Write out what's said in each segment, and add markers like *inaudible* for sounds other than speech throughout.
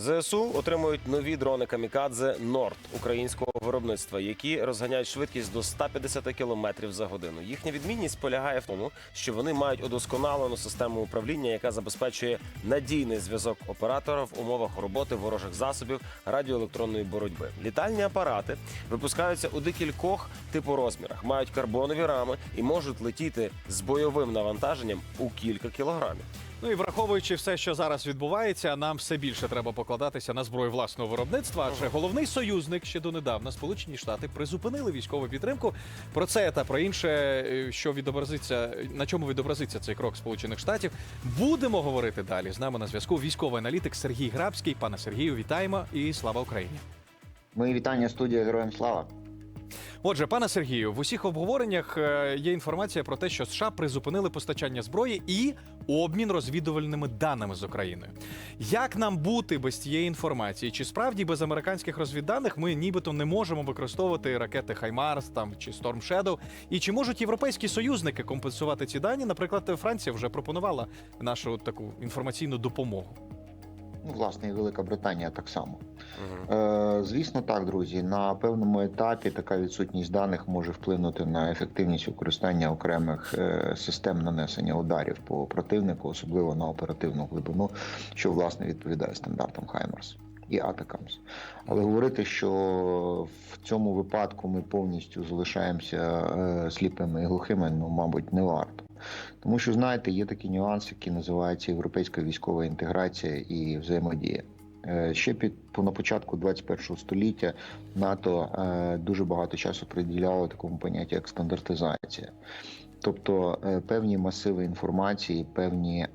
ЗСУ отримують нові дрони камікадзе Норд українського виробництва, які розганяють швидкість до 150 км за годину. Їхня відмінність полягає в тому, що вони мають удосконалену систему управління, яка забезпечує надійний зв'язок оператора в умовах роботи ворожих засобів радіоелектронної боротьби. Літальні апарати випускаються у декількох типу розмірах, мають карбонові рами і можуть летіти з бойовим навантаженням у кілька кілограмів. Ну і враховуючи все, що зараз відбувається, нам все більше треба покладатися на зброю власного виробництва. Адже головний союзник ще донедавна Сполучені Штати призупинили військову підтримку. Про це та про інше, е, що відобразиться, на чому відобразиться цей крок Сполучених Штатів, будемо говорити далі. З нами на зв'язку військовий аналітик Сергій Грабський. Пане Сергію, вітаємо і слава Україні. Мої вітання студія Героям Слава. Отже, пане Сергію, в усіх обговореннях е, є інформація про те, що США призупинили постачання зброї і обмін розвідувальними даними з Україною. Як нам бути без цієї інформації? Чи справді без американських розвідданих ми нібито не можемо використовувати ракети Хаймарс там чи Storm Shadow? І чи можуть європейські союзники компенсувати ці дані? Наприклад, Франція вже пропонувала нашу таку інформаційну допомогу. Ну, власне, і Велика Британія так само. Е, звісно, так, друзі. На певному етапі така відсутність даних може вплинути на ефективність використання окремих е, систем нанесення ударів по противнику, особливо на оперативну глибину, що власне відповідає стандартам Хаймерс. І Атакамс. Але говорити, що в цьому випадку ми повністю залишаємося е, сліпими і глухими, ну, мабуть, не варто. Тому що, знаєте, є такий нюанс, який називається європейська військова інтеграція і взаємодія. Е, Ще під на початку 21 століття НАТО е, дуже багато часу приділяло такому поняттю як стандартизація. Тобто е, певні масиви інформації, певні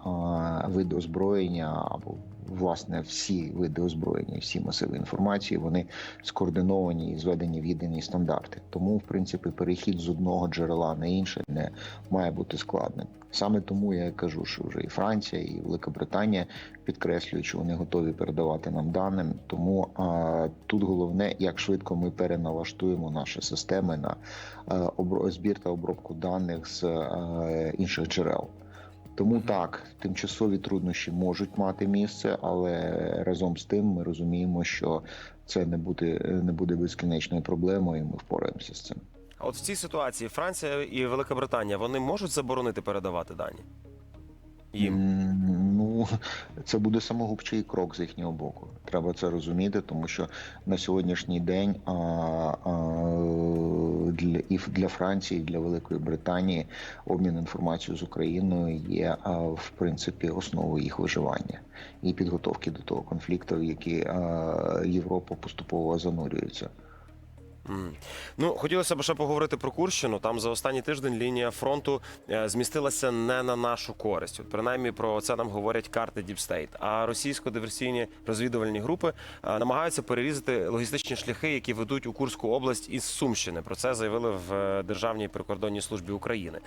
види озброєння або власне всі види озброєння, всі масиви інформації, вони скоординовані і зведені в єдині стандарти. Тому, в принципі, перехід з одного джерела на інше не має бути складним. Саме тому я кажу, що вже і Франція, і Велика Британія підкреслюють, що вони готові передавати нам даним. Тому а, тут головне, як швидко ми переналаштуємо наші системи на е, обро- збір та обробку даних з е, інших джерел. Тому так, тимчасові труднощі можуть мати місце, але разом з тим ми розуміємо, що це не буде не буде безкінечною проблемою. і Ми впораємося з цим. А от в цій ситуації Франція і Велика Британія вони можуть заборонити передавати дані їм. *laughs* Це буде самогубчий крок з їхнього боку. Треба це розуміти, тому що на сьогоднішній день а, а, для і для Франції, і для Великої Британії обмін інформацією з Україною є а, в принципі основою їх виживання і підготовки до того конфлікту, в який Європа поступово занурюється. Ну, хотілося б ще поговорити про Курщину. Там за останній тиждень лінія фронту е, змістилася не на нашу користь. От принаймні про це нам говорять карти State. А російсько-диверсійні розвідувальні групи е, намагаються перерізати логістичні шляхи, які ведуть у Курську область із Сумщини. Про це заявили в е, Державній прикордонній службі України.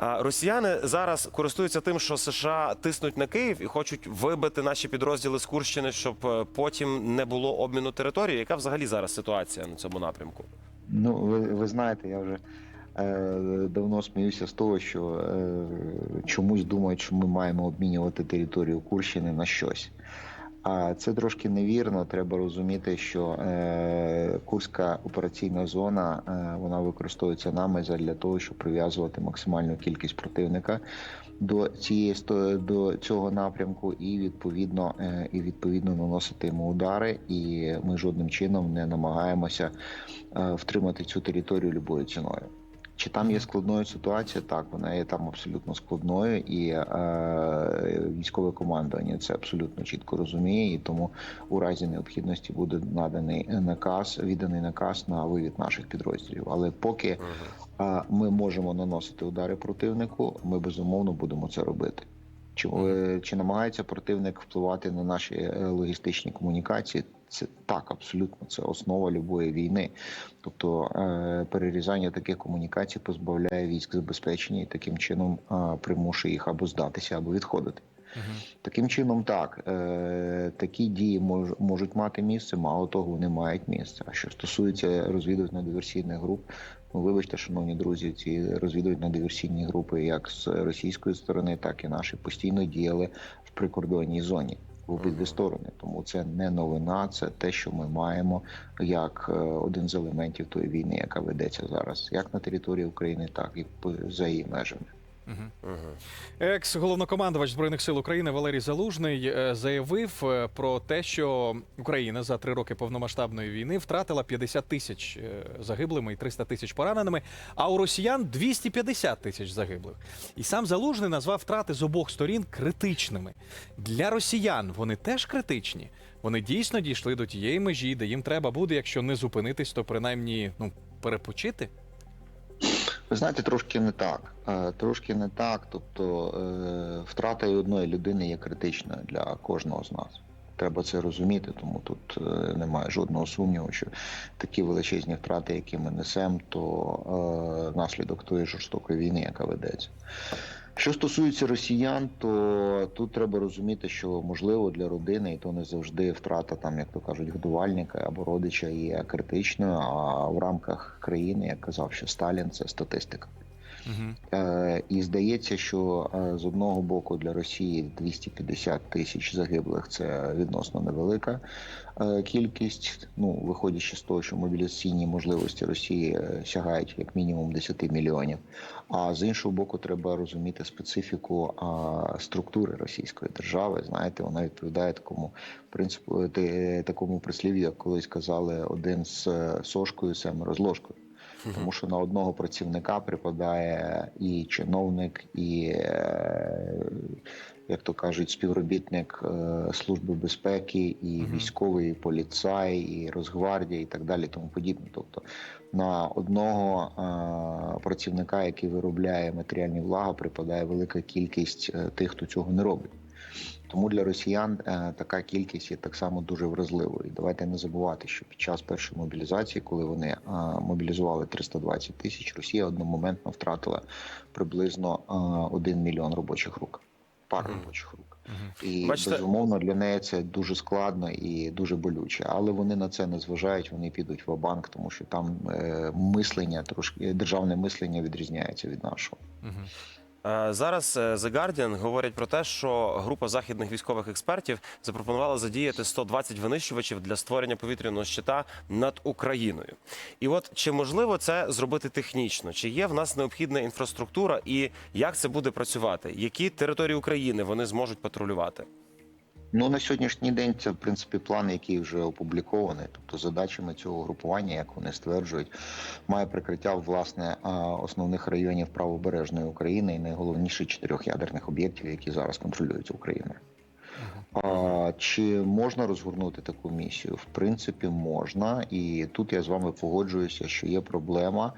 Росіяни зараз користуються тим, що США тиснуть на Київ і хочуть вибити наші підрозділи з Курщини, щоб потім не було обміну території. Яка взагалі зараз ситуація на цьому напрямку? Ну, ви, ви знаєте, я вже е, давно сміюся з того, що е, чомусь думають, що ми маємо обмінювати територію Курщини на щось. А це трошки невірно. Треба розуміти, що е, Курська операційна зона е, вона використовується нами для того, щоб прив'язувати максимальну кількість противника до цієї до цього напрямку, і відповідно е, і відповідно наносити йому удари. І ми жодним чином не намагаємося втримати цю територію любою ціною. Чи там є складною ситуація? Так, вона є там абсолютно складною, і е, військове командування це абсолютно чітко розуміє. І тому у разі необхідності буде наданий наказ, відданий наказ на вивід наших підрозділів. Але поки е, ми можемо наносити удари противнику, ми безумовно будемо це робити. Чи, е, чи намагається противник впливати на наші е, логістичні комунікації? Це так, абсолютно це основа любої війни. Тобто е, перерізання таких комунікацій позбавляє військ забезпечення і таким чином е, примушує їх або здатися, або відходити. Таким чином, так е, такі дії мож, можуть мати місце. Мало того, вони мають місце. А що стосується розвідувально-диверсійних груп, ну вибачте, шановні друзі, ці розвідувально-диверсійні групи, як з російської сторони, так і наші постійно діяли в прикордонній зоні. В обидві сторони. Тому це не новина, це те, що ми маємо як е, один з елементів тої війни, яка ведеться зараз, як на території України, так і за її межами. Мгм. Угу. Екс-головнокомандувач збройних сил України Валерій Залужний е, заявив е, про те, що Україна за три роки повномасштабної війни втратила 50 тисяч е, загиблими і 300 тисяч пораненими, а у росіян 250 тисяч загиблих. І сам Залужний назвав втрати з обох сторін критичними. Для росіян вони теж критичні. Вони дійсно дійшли до тієї межі, де їм треба буде, якщо не зупинитись, то принаймні ну перепочити. Ви знаєте, трошки не так. Е, Трошки не так. Тобто е, втрата і одної людини є критичною для кожного з нас. Треба це розуміти, тому тут е, немає жодного сумніву, що такі величезні втрати, які ми несемо, то наслідок тої жорстокої війни, яка ведеться. Що стосується росіян, то тут треба розуміти, що можливо для родини, і то не завжди втрата, там, як то кажуть, годувальника або родича є критичною. А в рамках країни, як казав що Сталін, це статистика. Е, і здається, що е, з одного боку для Росії 250 тисяч загиблих це відносно невелика е, кількість. Ну, виходячи з того, що мобілізаційні можливості Росії сягають як мінімум 10 мільйонів. А з іншого боку, треба розуміти специфіку структури Російської держави. Знаєте, вона відповідає такому принципу, такому прислів'ю, як колись казали, один з сошкою, семеро з ложкою. Тому що на одного працівника припадає і чиновник, і, е, як то кажуть, співробітник е, Служби безпеки, і військовий, і поліцай, і Росгвардія, і так далі, тому подібне. Тобто на одного е, працівника, який виробляє матеріальні влага, припадає велика кількість тих, хто цього не робить. Тому для росіян е, така кількість є так само дуже вразливою. Давайте не забувати, що під час першої мобілізації, коли вони е, мобілізували 320 тисяч, Росія одномоментно втратила приблизно е, 1 мільйон робочих рук, пар робочих рук. І Бачите- безумовно для неї це дуже складно і дуже болюче. Але вони на це не зважають. Вони підуть в банк, тому що там е, мислення трошки державне мислення відрізняється від нашого. Е, Зараз е, The Guardian говорять про те, що група західних військових експертів запропонувала задіяти 120 винищувачів для створення повітряного щита над Україною. І от чи можливо це зробити технічно? Чи є в нас необхідна інфраструктура, і як це буде працювати? Які території України вони зможуть патрулювати? Ну на сьогоднішній день це в принципі план, який вже опублікований. Тобто задачами цього групування, як вони стверджують, має прикриття власне основних районів правобережної України і найголовніше чотирьох ядерних об'єктів, які зараз контролюються Україною. А, чи можна розгорнути таку місію? В принципі, можна, і тут я з вами погоджуюся, що є проблема,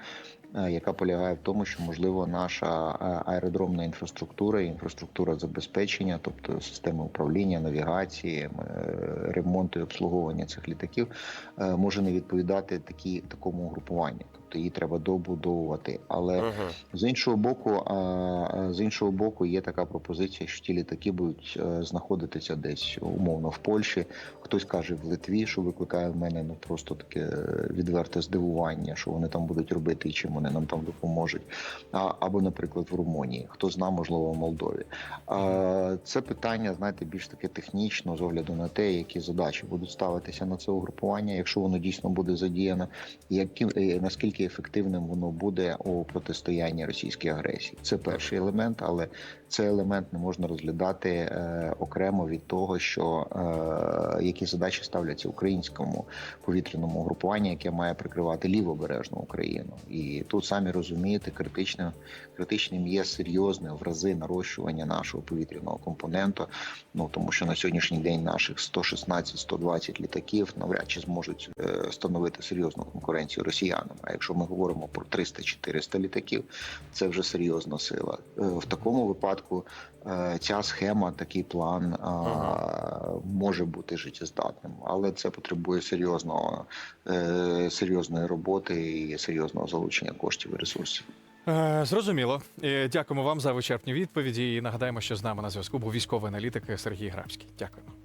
яка полягає в тому, що можливо наша е, аеродромна інфраструктура, інфраструктура забезпечення, тобто системи управління, навігації, е, ремонту і обслуговування цих літаків, е, може не відповідати такі такому групуванню. Тобто її треба добудовувати. Але Угу. з іншого боку, з іншого боку, є така пропозиція, що ті літаки будуть е, знаходитися десь умовно в Польщі. Хтось каже в Литві, що викликає в мене ну просто таке е, відверте здивування, що вони там будуть робити і чим вони нам там допоможуть. А, або, наприклад, в Румунії, хто зна, можливо, в Молдові. А, це питання, знаєте, більш таке технічно з огляду на те, які задачі будуть ставитися на це угрупування, якщо воно дійсно буде задіяно, які е, наскільки ефективним воно буде у протистоянні російській агресії. Це перший елемент, але цей елемент не можна розглядати е, окремо від того, що е, які задачі ставляться українському повітряному групуванню, яке має прикривати лівобережну Україну. І тут самі розумієте, критичним критичним є серйозне в рази нарощування нашого повітряного компоненту. Ну тому що на сьогоднішній день наших 116-120 літаків навряд чи зможуть е, становити серйозну конкуренцію росіянам. А якщо ми говоримо про 300-400 літаків, це вже серйозна сила. Е, В такому випадку е, ця схема, такий план може бути життєздатним, але це потребує серйозного е, серйозної роботи і серйозного залучення коштів і ресурсів. Е, Зрозуміло. Е, Дякуємо вам за вичерпні відповіді. І нагадаємо, що з нами на зв'язку був військовий аналітик Сергій Грабський. Дякуємо.